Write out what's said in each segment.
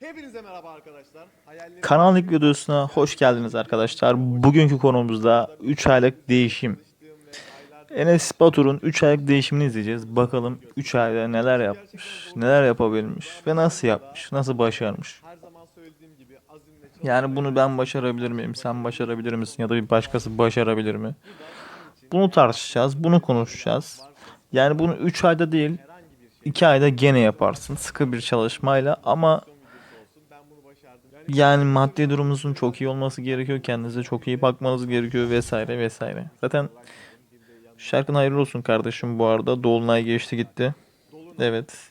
Hepinize merhaba arkadaşlar. Hayallerim Kanal ilk videosuna hoş geldiniz arkadaşlar. Bugünkü konumuzda 3 aylık değişim. Enes Batur'un 3 aylık değişimini izleyeceğiz. Bakalım 3 ayda neler yapmış, neler yapabilmiş ve nasıl yapmış, nasıl başarmış. Yani bunu ben başarabilir miyim, sen başarabilir misin ya da bir başkası başarabilir mi? Bunu tartışacağız, bunu konuşacağız. Yani bunu 3 ayda değil, 2 ayda gene yaparsın sıkı bir çalışmayla ama. Yani maddi durumunuzun çok iyi olması gerekiyor. Kendinize çok iyi bakmanız gerekiyor vesaire vesaire. Zaten şarkın hayırlı olsun kardeşim bu arada. Dolunay geçti gitti. Evet.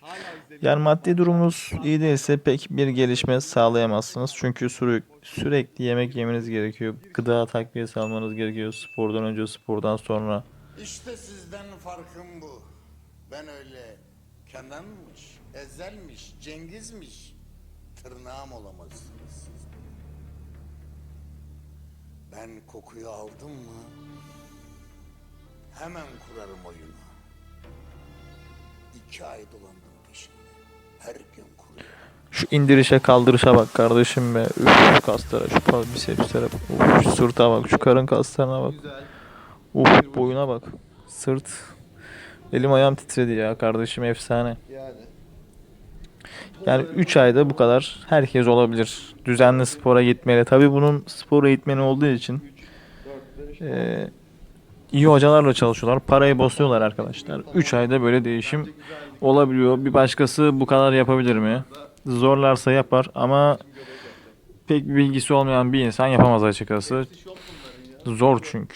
Yani maddi durumunuz iyi değilse pek bir gelişme sağlayamazsınız. Çünkü sürekli, sürekli yemek yemeniz gerekiyor. Gıda takviyesi almanız gerekiyor. Spordan önce, spordan sonra. İşte sizden farkım bu. Ben öyle Kenan'mış, Ezel'miş, Cengiz'miş. Tırnağım olamazsınız siz. Ben kokuyu aldım mı hemen kurarım oyunu. İki ay dolandım peşinde. Her gün kuruyorum. Şu indirişe kaldırışa bak kardeşim be. Üf, şu kaslara, şu pa- bisepslere bak. Uf, şu sırta bak, şu karın kaslarına bak. Uf, boyuna bak. Sırt. Elim ayağım titredi ya kardeşim efsane. yani. Yani 3 ayda bu kadar herkes olabilir. Düzenli spora gitmeli. Tabii bunun spor eğitmeni olduğu için eee, iyi hocalarla çalışıyorlar. Parayı basıyorlar arkadaşlar. 3 ayda böyle değişim olabiliyor. Bir başkası bu kadar yapabilir mi? Zorlarsa yapar ama pek bilgisi olmayan bir insan yapamaz açıkçası. Zor çünkü.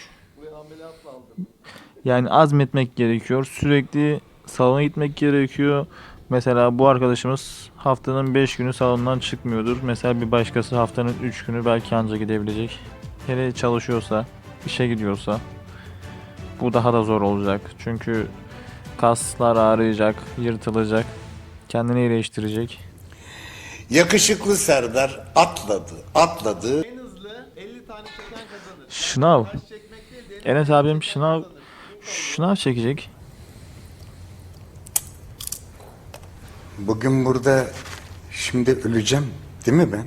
Yani azmetmek gerekiyor. Sürekli salona gitmek gerekiyor. Mesela bu arkadaşımız haftanın 5 günü salondan çıkmıyordur. Mesela bir başkası haftanın 3 günü belki anca gidebilecek. Hele çalışıyorsa, işe gidiyorsa bu daha da zor olacak. Çünkü kaslar ağrıyacak, yırtılacak, kendini iyileştirecek. Yakışıklı Serdar atladı, atladı. En hızlı 50 tane çeken kazanır. Şınav. Enes abim şınav şınav çekecek. Bugün burada şimdi öleceğim değil mi ben?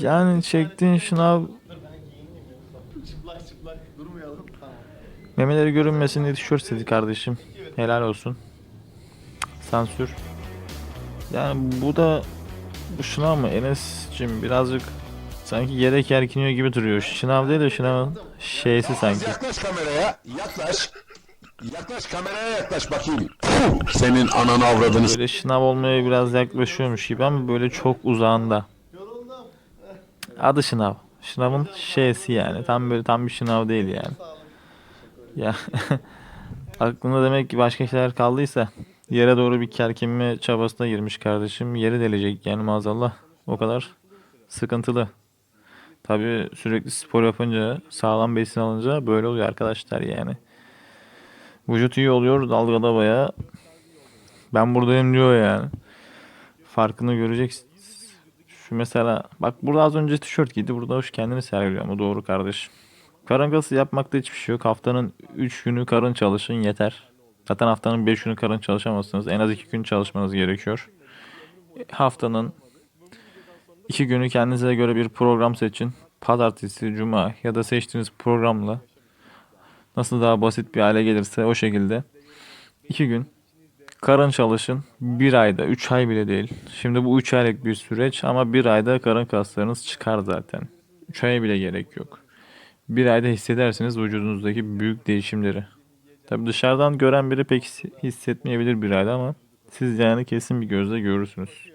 Yani çektiğin şınav çıplak çıplak durmayalım. Tamam. Memeleri görünmesin diye tişört istedi kardeşim. Helal olsun. Sansür. Yani bu da bu şınav mı Enes'cim birazcık sanki yere kerkiniyor gibi duruyor. Şınav değil de şınavın şeysi sanki. Yaklaş kameraya, yaklaş. Yaklaş kameraya yaklaş bakayım. Senin ananı avradını Böyle şınav olmaya biraz yaklaşıyormuş gibi ama böyle çok uzağında. Yoruldum. Adı şınav. Şınavın şeysi yani. Tam böyle tam bir şınav değil yani. Ya aklında demek ki başka şeyler kaldıysa yere doğru bir kerkinme çabasına girmiş kardeşim. Yeri delecek yani maazallah. O kadar sıkıntılı. Tabii sürekli spor yapınca, sağlam besin alınca böyle oluyor arkadaşlar yani. Vücut iyi oluyor, dalgada bayağı. Ben buradayım diyor yani. Farkını göreceksin. Şu mesela bak burada az önce tişört giydi. Burada hoş kendini sergiliyor ama doğru kardeşim. Karın kası yapmakta hiçbir şey yok. Haftanın 3 günü karın çalışın yeter. Zaten haftanın 5 günü karın çalışamazsınız. En az 2 gün çalışmanız gerekiyor. Haftanın 2 günü kendinize göre bir program seçin. Pazartesi, cuma ya da seçtiğiniz programla nasıl daha basit bir hale gelirse o şekilde 2 gün Karın çalışın. Bir ayda, 3 ay bile değil. Şimdi bu 3 aylık bir süreç ama bir ayda karın kaslarınız çıkar zaten. 3 aya bile gerek yok. Bir ayda hissedersiniz vücudunuzdaki büyük değişimleri. Tabi dışarıdan gören biri pek his- hissetmeyebilir bir ayda ama siz yani kesin bir gözle görürsünüz.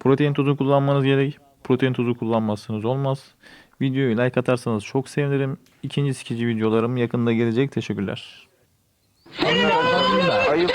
Protein tozu kullanmanız gerek. Protein tozu kullanmazsanız olmaz. Videoyu like atarsanız çok sevinirim. İkinci sikici videolarım yakında gelecek. Teşekkürler. Ayıp.